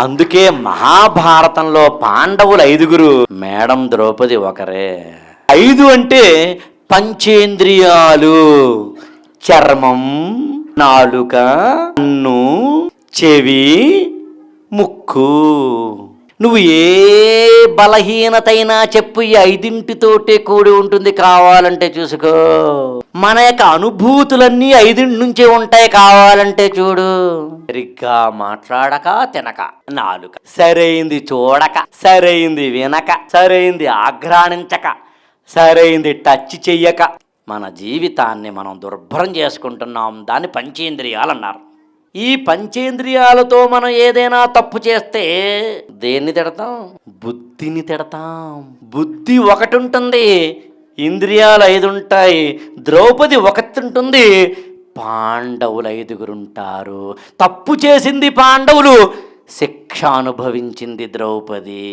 అందుకే మహాభారతంలో పాండవులు ఐదుగురు మేడం ద్రౌపది ఒకరే. ఐదు అంటే పంచేంద్రియాలు చర్మం నాలుక కన్ను చెవి ముక్కు. నువ్వు ఏ బలహీనతైనా చెప్పు ఈ ఐదింటితోటే కూడి ఉంటుంది. కావాలంటే చూసుకో. మన యొక్క అనుభూతులన్నీ ఐదింటి నుంచే ఉంటాయి కావాలంటే చూడు. సరిగ్గా మాట్లాడక తినక. నాలుక. సరైంది చూడక సరైంది వినక సరైంది ఆఘ్రాణించక సరైంది టచ్ చెయ్యక మన జీవితాన్ని మనం దుర్భరం చేసుకుంటున్నాం. దాన్ని పంచేంద్రియాలు అన్నారు ఈ పంచేంద్రియాలతో మనం ఏదైనా తప్పు చేస్తే దేన్ని తిడతాం? బుద్ధిని తిడతాం. బుద్ధి ఒకటి ఉంటుంది ఇంద్రియాలు ఐదు ఉంటాయి ద్రౌపది ఒకటి ఉంటుంది పాండవులు ఐదుగురుంటారు. తప్పు చేసింది పాండవులు శిక్ష అనుభవించింది ద్రౌపది.